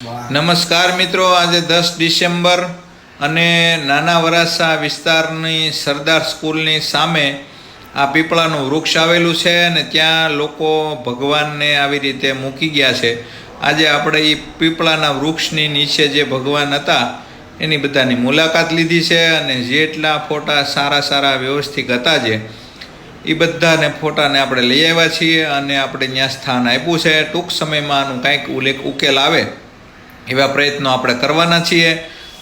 નમસ્કાર મિત્રો, આજે દસ ડિસેમ્બર અને નાના વરાસા વિસ્તારની સરદાર સ્કૂલની સામે આ પીપળાનું વૃક્ષ આવેલું છે અને ત્યાં લોકો ભગવાનને આવી રીતે મૂકી ગયા છે. આજે આપણે એ પીપળાના વૃક્ષની નીચે જે ભગવાન હતા, એની બધાની મુલાકાત લીધી છે અને જેટલા ફોટા સારા સારા વ્યવસ્થિત હતા જે એ બધાને ફોટાને આપણે લઈ આવ્યા છીએ અને આપણે ત્યાં સ્થાન આપ્યું છે. ટૂંક સમયમાં આનું કાંઈક ઉલ્લેખ ઉકેલ આવે. એવા પ્રયત્નો આપણે કરવાના છીએ.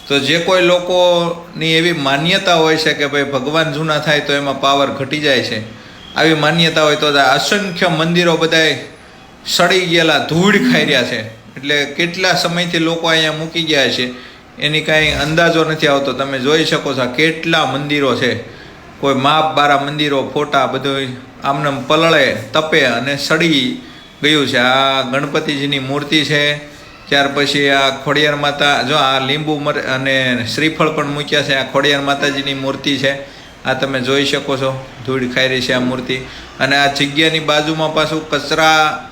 તો જે કોઈ લોકોની એવી માન્યતા હોય છે કે ભાઈ ભગવાન જૂના થાય તો એમાં પાવર ઘટી જાય છે, આવી માન્યતા હોય તો અસંખ્ય મંદિરો બધાય સડી ગયેલા ધૂળ ખાઈ રહ્યા છે. એટલે કેટલા સમયથી લોકો અહીંયા મૂકી ગયા છે, એની કાંઈ અંદાજો નથી આવતો. તમે જોઈ શકો છો કેટલા મંદિરો છે. કોઈ માપ બારા મંદિરો, ફોટા બધું આમને પલળે, તપે અને સડી ગયું છે. આ ગણપતિજીની મૂર્તિ છે ત્યાર પછી આ ખોડિયાર માતા, જો આ લીંબુ અને શ્રીફળ પણ મૂક્યા છે. આ ખોડિયાર માતાજીની મૂર્તિ છે. આ તમે જોઈ શકો છો. ધૂળ ખાઈ છે આ મૂર્તિ. અને આ જગ્યાની બાજુમાં પાછું કચરા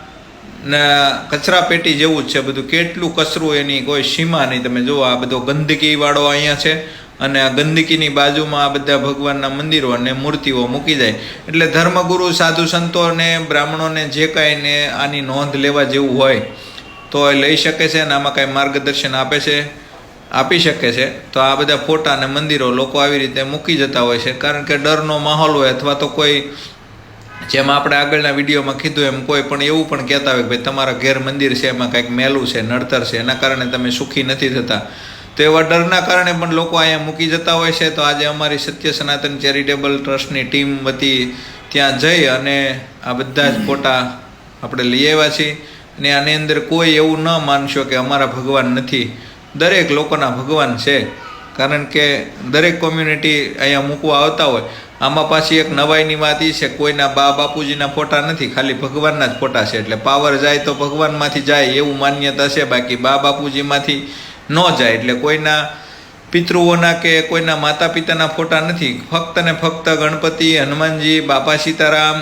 કચરા પેટી જેવું જ છે બધું. કેટલું કચરું એની કોઈ સીમા નહીં. તમે જુઓ, આ બધો ગંદકીવાળો અહીંયા છે. અને આ ગંદકીની બાજુમાં આ બધા ભગવાનના મંદિરો અને મૂર્તિઓ મૂકી જાય. એટલે ધર્મગુરુ, સાધુ સંતો અને બ્રાહ્મણોને જે કાંઈ ને આની નોંધ લેવા જેવું હોય તો એ લઈ શકે છે અને આમાં કાંઈ માર્ગદર્શન આપે છે, આપી શકે છે. તો આ બધા ફોટા અને મંદિરો લોકો આવી રીતે મૂકી જતા હોય છે. કારણ કે ડરનો માહોલ હોય અથવા તો કોઈ, જેમ આપણે આગળના વિડીયોમાં કીધું એમ, કોઈ પણ એવું પણ કહેતા હોય કે ભાઈ તમારા ઘેર મંદિર છે, એમાં કાંઈક મેલું છે, નડતર છે, એના કારણે તમે સુખી નથી થતા. તો એવા ડરના કારણે પણ લોકો અહીંયા મૂકી જતા હોય છે. તો આજે અમારી સત્ય સનાતન ચેરિટેબલ ટ્રસ્ટની ટીમ વતી ત્યાં જઈ અને આ બધા જ ફોટા આપણે લઈ આવ્યા છીએ. અને આની અંદર કોઈ એવું ન માનશો કે અમારા ભગવાન નથી. દરેક લોકોના ભગવાન છે. કારણ કે દરેક કોમ્યુનિટી અહીંયા મૂકવા આવતા હોય. આમાં પાછી એક નવાઈની વાત એ છે, કોઈના બા બાપુજીના ફોટા નથી, ખાલી ભગવાનના જ ફોટા છે. એટલે પાવર જાય તો ભગવાનમાંથી જાય એવું માન્યતા છે, બાકી બા બાપુજીમાંથી ન જાય. એટલે કોઈના પિતૃઓના કે કોઈના માતા પિતાના ફોટા નથી. ફક્ત ને ફક્ત ગણપતિ, હનુમાનજી, બાપા સીતારામ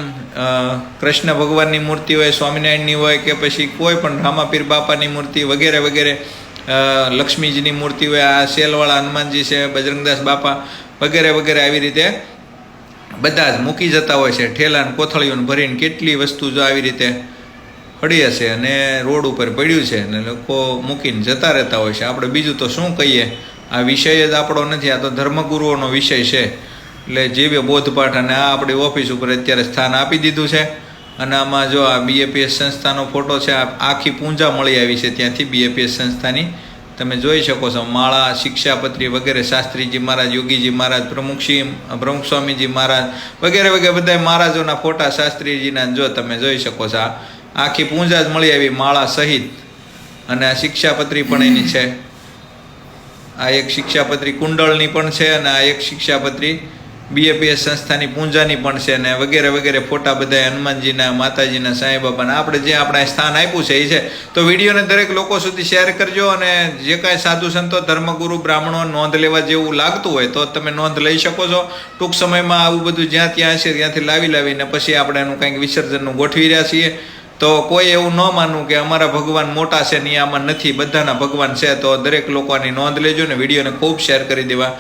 કૃષ્ણ ભગવાનની મૂર્તિ હોય, સ્વામિનારાયણની હોય કે પછી કોઈ પણ રામાપીર બાપાની મૂર્તિ વગેરે વગેરે લક્ષ્મીજીની મૂર્તિ હોય, આ સેલવાળા હનુમાનજી છે, બજરંગદાસ બાપા વગેરે વગેરે આવી રીતે બધા જ મૂકી જતા હોય છે. ઠેલાને કોથળીઓને ભરીને કેટલી વસ્તુ જો આવી રીતે પડી હશે અને રોડ ઉપર પડ્યું છે અને લોકો મૂકીને જતા રહેતા હોય છે. આપણે બીજું તો શું કહીએ? આ વિષય જ આપણો નથી, આ તો ધર્મગુરુઓનો વિષય છે. એટલે જીવે બોધપાઠ અને આ આપણી ઓફિસ ઉપર અત્યારે સ્થાન આપી દીધું છે. અને આમાં જો આ બીએપીએસ સંસ્થાનો ફોટો છે આખી પૂંજા મળી આવી છે ત્યાંથી બીએપીએસ સંસ્થાની. તમે જોઈ શકો છો, માળા, શિક્ષાપત્રી વગેરે, શાસ્ત્રીજી મહારાજ, યોગીજી મહારાજ પ્રમુખસિંહ પ્રમુખ સ્વામીજી મહારાજ વગેરે વગેરે બધા મહારાજોના ફોટા, શાસ્ત્રીજીના જો તમે જોઈ શકો છો આખી પૂંજા જ મળી આવી, માળા સહિત. અને આ શિક્ષાપત્રી પણ એની છે. આ એક શિક્ષાપત્રી કુંડળની પણ છે અને આ એક શિક્ષાપત્રી બીએપીએસ સંસ્થાની પૂંજાની પણ છે અને વગેરે વગેરે ફોટા બધા હનુમાનજીના, માતાજીના, સાંઈબાબાના. આપણે જે આપણે સ્થાન આપ્યું છે, એ છે. તો વિડીયોને દરેક લોકો સુધી શેર કરજો અને જે કાંઈ સાધુ સંતો, ધર્મગુરુ, બ્રાહ્મણો નોંધ લેવા જેવું લાગતું હોય તો તમે નોંધ લઈ શકો છો. ટૂંક સમયમાં આવું બધું જ્યાં ત્યાં છે ત્યાંથી લાવી લાવીને પછી આપણે એનું કંઈક વિસર્જનનું ગોઠવી રહ્યા છીએ. તો કોઈ એવું ન માનવું કે અમારા ભગવાન મોટા છે ને આમાં નથી, બધાના ભગવાન છે, તો દરેક લોકોની નોંધ લેજો ને વિડીયોને ખૂબ શેર કરી દેવા.